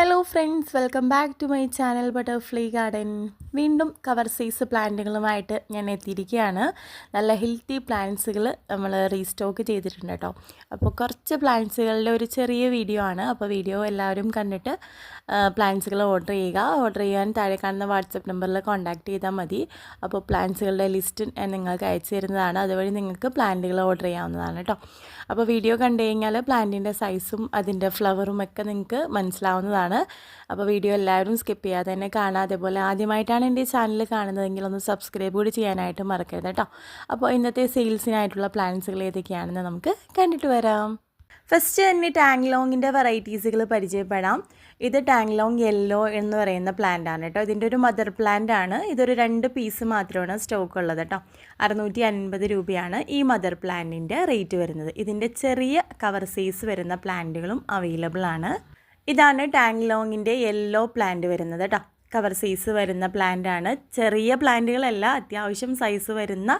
Hello friends welcome back to my channel butterfly garden വീണ്ടും cover size പ്ലാന്റുകളുമായിട്ട് ഞാൻ എത്തിയിരിക്കുകയാണ്. നല്ല ഹെൽത്തി പ്ലാന്റ്സുകൾ നമ്മൾ റീസ്റ്റോക്ക് ചെയ്തിട്ടുണ്ട് കേട്ടോ അപ്പോൾ കുറച്ച് പ്ലാന്റ്സുകളുടെ ഒരു ചെറിയ വീഡിയോ ആണ്. അപ്പോൾ വീഡിയോ എല്ലാവരും കണ്ടിട്ട് പ്ലാന്റ്സുകൾ ഓർഡർ ചെയ്യുക. ഓർഡർ ചെയ്യാൻ താഴെ കാണുന്ന വാട്സപ്പ് നമ്പറിൽ കോൺടാക്ട് ചെയ്താൽ മതി. അപ്പോൾ പ്ലാന്റ്സുകളുടെ ലിസ്റ്റ് ഞാൻ നിങ്ങൾക്ക് അയച്ചു തരുന്നതാണ്. അതുവഴി നിങ്ങൾക്ക് പ്ലാന്റുകൾ ഓർഡർ ചെയ്യാവുന്നതാണ് കേട്ടോ അപ്പോൾ വീഡിയോ കണ്ടു കഴിഞ്ഞാൽ പ്ലാന്റിന്റെ സൈസും അതിന്റെ ഫ്ലവറും ഒക്കെ നിങ്ങൾക്ക് മനസ്സിലാവുന്നതാണ്. അപ്പോൾ വീഡിയോ എല്ലാവരും സ്കിപ്പ് ചെയ്യാതെ തന്നെ കാണാം അതേപോലെ ആദ്യമായിട്ടാണ് എന്റെ ചാനൽ കാണുന്നതെങ്കിൽ ഒന്ന് സബ്സ്ക്രൈബ് കൂടി ചെയ്യാനായിട്ട് മറക്കരുത് കേട്ടോ. അപ്പോൾ ഇന്നത്തെ സെയിൽസിനായിട്ടുള്ള പ്ലാൻസുകൾ ഏതൊക്കെയാണെന്ന് നമുക്ക് കണ്ടിട്ട് വരാം. ഫസ്റ്റ് തന്നെ ടാങ്ലോങ്ങിന്റെ വെറൈറ്റീസുകൾ പരിചയപ്പെടാം. ഇത് ടാങ്ലോങ് യെല്ലോ എന്ന് പറയുന്ന പ്ലാന്റ് ആണ് കേട്ടോ. ഇതിന്റെ ഒരു മദർ പ്ലാന്റ് ആണ്. ഇതൊരു രണ്ട് പീസ് മാത്രമാണ് സ്റ്റോക്ക് ഉള്ളത് കേട്ടോ. അറുന്നൂറ്റി അൻപത് രൂപയാണ് ഈ മദർ പ്ലാന്റിന്റെ റേറ്റ് വരുന്നത്. ഇതിന്റെ ചെറിയ കവർ സൈസ് വരുന്ന പ്ലാന്റുകളും അവൈലബിൾ ആണ്. ഇതാണ് ടാങ്ലോങ്ങിന്റെ യെല്ലോ പ്ലാന്റ് വരുന്നത് കേട്ടോ കവർ സൈസ് വരുന്ന പ്ലാന്റ് ആണ്. ചെറിയ പ്ലാന്റുകളല്ല അത്യാവശ്യം സൈസ് വരുന്ന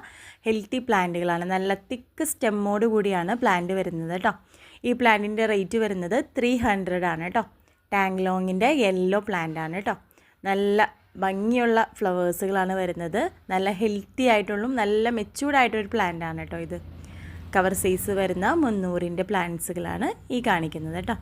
ഹെൽത്തി പ്ലാന്റുകളാണ്. നല്ല തിക്ക് സ്റ്റെമ്മോട് കൂടിയാണ് പ്ലാന്റ് വരുന്നത് കേട്ടോ ഈ പ്ലാന്റിന്റെ റേറ്റ് വരുന്നത് ത്രീ ഹൺഡ്രഡ് ആണ് കേട്ടോ ടാങ്ലോങ്ങിന്റെ യെല്ലോ പ്ലാന്റ് ആണ് കേട്ടോ നല്ല ഭംഗിയുള്ള ഫ്ലവേഴ്സുകളാണ് വരുന്നത്. നല്ല ഹെൽത്തി ആയിട്ടുള്ളും നല്ല പ്ലാന്റ് ആണ് കേട്ടോ ഇത്. കവർ സൈസ് വരുന്ന മുന്നൂറിന്റെ പ്ലാന്റ്സുകളാണ് ഈ കാണിക്കുന്നത് കേട്ടോ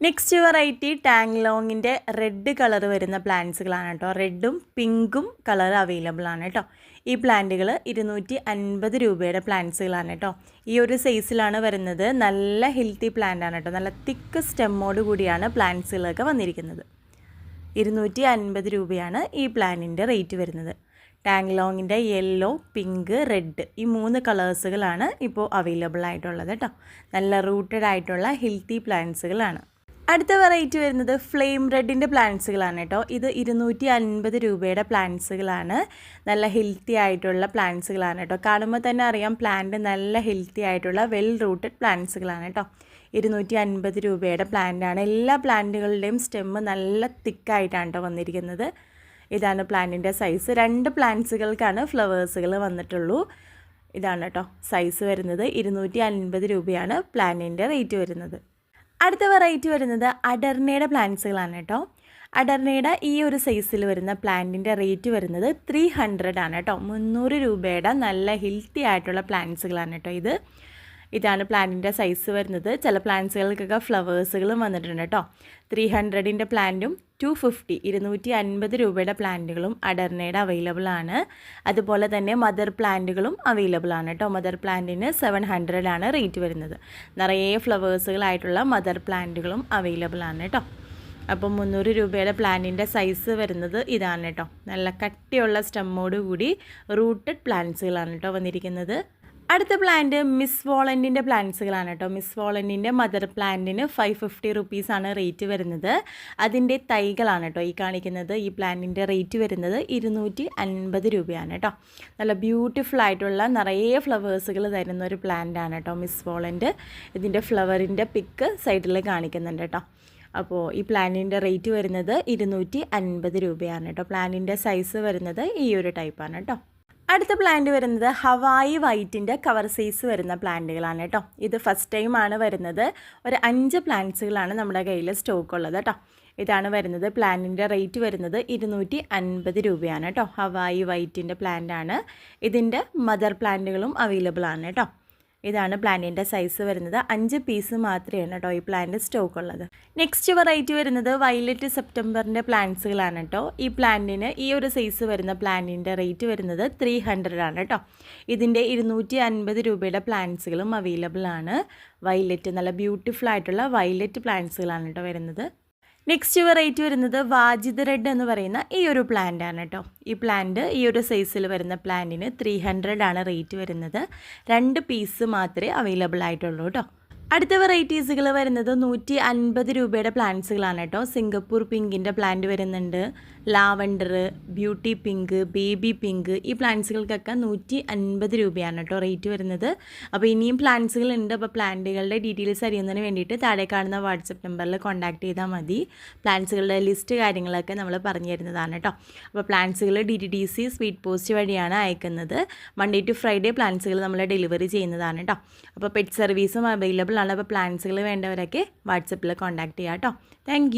നെക്സ്റ്റ് വെറൈറ്റി ടാങ് ലോങ്ങിന്റെ റെഡ് കളർ വരുന്ന പ്ലാന്റ്സുകളാണ് കേട്ടോ റെഡും പിങ്കും കളർ അവൈലബിൾ ആണ് കേട്ടോ ഈ പ്ലാന്റുകൾ ഇരുന്നൂറ്റി അൻപത് രൂപയുടെ പ്ലാന്റ്സുകളാണ് കേട്ടോ ഈ ഒരു സൈസിലാണ് വരുന്നത്. നല്ല ഹെൽത്തി പ്ലാന്റ് ആണ് കേട്ടോ നല്ല തിക്ക് സ്റ്റെമ്മോട് കൂടിയാണ് പ്ലാന്റ്സുകളൊക്കെ വന്നിരിക്കുന്നത്. ഇരുന്നൂറ്റി അൻപത് രൂപയാണ് ഈ പ്ലാന്റിന്റെ റേറ്റ് വരുന്നത്. ടാങ് ലോങ്ങിന്റെ യെല്ലോ പിങ്ക് റെഡ് ഈ മൂന്ന് കളേഴ്സുകളാണ് ഇപ്പോൾ അവൈലബിൾ ആയിട്ടുള്ളത് കേട്ടോ നല്ല റൂട്ടഡ് ആയിട്ടുള്ള ഹെൽത്തി പ്ലാന്റ്സുകളാണ് അടുത്ത വെറൈറ്റി വരുന്നത് ഫ്ലെയിം റെഡിന്റെ പ്ലാന്റ്സുകളാണ് കേട്ടോ ഇത് ഇരുന്നൂറ്റി അൻപത് രൂപയുടെ പ്ലാന്റ്സുകളാണ് നല്ല ഹെൽത്തി ആയിട്ടുള്ള പ്ലാന്റ്സുകളാണ് കേട്ടോ കാണുമ്പോൾ തന്നെ അറിയാം പ്ലാന്റ് നല്ല ഹെൽത്തി ആയിട്ടുള്ള വെൽ റൂട്ടഡ് പ്ലാന്റ്സുകളാണ് കേട്ടോ ഇരുന്നൂറ്റി അൻപത് രൂപയുടെ പ്ലാന്റാണ് എല്ലാ പ്ലാന്റുകളുടെയും സ്റ്റെമ്മ് നല്ല തിക്കായിട്ടാണ് കേട്ടോ വന്നിരിക്കുന്നത്. ഇതാണ് പ്ലാന്റിന്റെ സൈസ് രണ്ട് പ്ലാന്റ്സുകൾക്കാണ് ഫ്ലവേഴ്സുകൾ വന്നിട്ടുള്ളൂ. ഇതാണ് കേട്ടോ സൈസ് വരുന്നത്. ഇരുന്നൂറ്റി അൻപത് രൂപയാണ് പ്ലാന്റിന്റെ റേറ്റ് വരുന്നത്. അടുത്ത വെറൈറ്റി വരുന്നത് അഡർണയുടെ പ്ലാന്റ്സുകളാണ് കേട്ടോ. അഡർണയുടെ ഈ ഒരു സൈസിൽ വരുന്ന പ്ലാന്റിന്റെ റേറ്റ് വരുന്നത് ത്രീ ഹൺഡ്രഡ് ആണ് കേട്ടോ. മുന്നൂറ് രൂപയുടെ നല്ല ഹെൽത്തി ആയിട്ടുള്ള പ്ലാന്റ്സുകളാണ് കേട്ടോ ഇത്. ഇതാണ് പ്ലാന്റിന്റെ സൈസ് വരുന്നത്. ചില പ്ലാന്റ്സുകൾക്കൊക്കെ ഫ്ലവേഴ്സുകളും വന്നിട്ടുണ്ട് കേട്ടോ. ത്രീ ഹൺഡ്രഡിന്റെ പ്ലാന്റും ടു ഫിഫ്റ്റി ഇരുന്നൂറ്റി അൻപത് രൂപയുടെ പ്ലാന്റുകളും അഡർനയുടെ അവൈലബിൾ ആണ്. അതുപോലെ തന്നെ മദർ പ്ലാന്റുകളും അവൈലബിൾ ആണ് കേട്ടോ. മദർ പ്ലാന്റിന് സെവൻ ഹൺഡ്രഡ് ആണ് റേറ്റ് വരുന്നത്. നിറയെ ഫ്ലവേഴ്സുകളായിട്ടുള്ള മദർ പ്ലാന്റുകളും അവൈലബിൾ ആണ് കേട്ടോ. അപ്പം മുന്നൂറ് രൂപയുടെ പ്ലാന്റിന്റെ സൈസ് വരുന്നത് ഇതാണ് കേട്ടോ. നല്ല കട്ടിയുള്ള സ്റ്റമ്മോട് കൂടി റൂട്ടഡ് പ്ലാന്റ്സുകളാണ് കേട്ടോ വന്നിരിക്കുന്നത്. അടുത്ത പ്ലാന്റ് മിസ് വോളന്റിന്റെ പ്ലാന്റ്സുകളാണ് കേട്ടോ മിസ് വോളന്റിന്റെ മദർ പ്ലാന്റിന് ഫൈവ് ഫിഫ്റ്റി റുപ്പീസാണ് റേറ്റ് വരുന്നത്. അതിന്റെ തൈകളാണ് കേട്ടോ ഈ കാണിക്കുന്നത്. ഈ പ്ലാന്റിന്റെ റേറ്റ് വരുന്നത് ഇരുന്നൂറ്റി അൻപത് രൂപയാണ് കേട്ടോ നല്ല ബ്യൂട്ടിഫുൾ ആയിട്ടുള്ള നിറയെ ഫ്ലവേഴ്സുകൾ തരുന്ന ഒരു പ്ലാന്റാണ് കേട്ടോ മിസ് വോളന്റ് ഇതിന്റെ ഫ്ലവറിന്റെ പിക്ക് സൈഡിൽ കാണിക്കുന്നുണ്ട് കേട്ടോ അപ്പോൾ ഈ പ്ലാനിന്റെ റേറ്റ് വരുന്നത് ഇരുന്നൂറ്റി അൻപത് രൂപയാണ് കേട്ടോ പ്ലാന്റിന്റെ സൈസ് വരുന്നത് ഈ ഒരു ടൈപ്പാണ് കേട്ടോ അടുത്ത പ്ലാന്റ് വരുന്നത് ഹവായി വൈറ്റിന്റെ കവർ സൈസ് വരുന്ന പ്ലാന്റുകളാണ് കേട്ടോ. ഇത് ഫസ്റ്റ് ടൈമാണ് വരുന്നത്. ഒരു അഞ്ച് പ്ലാന്റ്സുകളാണ് നമ്മുടെ കയ്യിൽ സ്റ്റോക്ക് ഉള്ളത് കേട്ടോ. ഇതാണ് വരുന്നത്. പ്ലാന്റിന്റെ റേറ്റ് വരുന്നത് ഇരുന്നൂറ്റി അൻപത് രൂപയാണ് കേട്ടോ. ഹവായി വൈറ്റിന്റെ പ്ലാന്റ് ആണ്. ഇതിന്റെ മദർ പ്ലാന്റുകളും അവൈലബിൾ ആണ് കേട്ടോ. ഇതാണ് പ്ലാന്റിന്റെ സൈസ് വരുന്നത്. അഞ്ച് പീസ് മാത്രമാണ് കേട്ടോ ഈ പ്ലാന്റ് സ്റ്റോക്ക് ഉള്ളത്. നെക്സ്റ്റ് വെറൈറ്റി വരുന്നത് വയലറ്റ് സെപ്റ്റംബറിന്റെ പ്ലാന്റ്സുകളാണ് കേട്ടോ. ഈ പ്ലാന്റിന് ഈ ഒരു സൈസ് വരുന്ന പ്ലാന്റിന്റെ റേറ്റ് വരുന്നത് ത്രീ ഹൺഡ്രഡ് ആണ് കേട്ടോ. ഇതിന്റെ ഇരുന്നൂറ്റി അൻപത് രൂപയുടെ പ്ലാന്റ്സുകളും അവൈലബിൾ ആണ്. വയലറ്റ് നല്ല ബ്യൂട്ടിഫുൾ ആയിട്ടുള്ള വയലറ്റ് പ്ലാന്റ്സുകളാണ് കേട്ടോ വരുന്നത്. നെക്സ്റ്റ് വെറൈറ്റി വരുന്നത് വാജിദ് റെഡ് എന്ന് പറയുന്ന ഈ ഒരു പ്ലാന്റ് ആണ് കേട്ടോ ഈ പ്ലാന്റ് ഈ ഒരു സൈസിൽ വരുന്ന പ്ലാന്റിന് ത്രീ ഹൺഡ്രഡ് ആണ് റേറ്റ് വരുന്നത്. രണ്ട് പീസ് മാത്രമേ അവൈലബിൾ ആയിട്ടുള്ളൂ കേട്ടോ അടുത്ത വെറൈറ്റീസുകൾ വരുന്നത് നൂറ്റി അൻപത് രൂപയുടെ പ്ലാന്റ്സുകളാണ് കേട്ടോ സിംഗപ്പൂർ പിങ്കിന്റെ പ്ലാന്റ് വരുന്നുണ്ട്. Lavender beauty pink baby pink ഈ പ്ലാന്റ്സുകൾക്കൊക്കെ നൂറ്റി അൻപത് രൂപയാണ് കേട്ടോ റേറ്റ് വരുന്നത്. അപ്പോൾ ഇനിയും പ്ലാന്റ്സുകൾ ഉണ്ട്. അപ്പോൾ പ്ലാന്റുകളുടെ ഡീറ്റെയിൽസ് അറിയുന്നതിന് വേണ്ടിയിട്ട് താഴെ കാണുന്ന വാട്സപ്പ് നമ്പറിൽ കോൺടാക്ട് ചെയ്താൽ മതി. പ്ലാന്റ്സുകളുടെ ലിസ്റ്റ് കാര്യങ്ങളൊക്കെ നമ്മൾ പറഞ്ഞു തരുന്നതാണ് കേട്ടോ അപ്പോൾ പ്ലാന്റ്സുകൾ D T D C sweet post വഴിയാണ് അയക്കുന്നത്. മൺഡേ ടു ഫ്രൈഡേ പ്ലാന്റ്സുകൾ നമ്മൾ ഡെലിവറി ചെയ്യുന്നതാണ് കേട്ടോ അപ്പോൾ പെറ്റ് സർവീസും അവൈലബിൾ ആണ് പ്ലാൻസുകൾ വേണ്ടവരൊക്കെ വാട്സപ്പിൽ കോൺടാക്ട് ചെയ്യാം കേട്ടോ താങ്ക്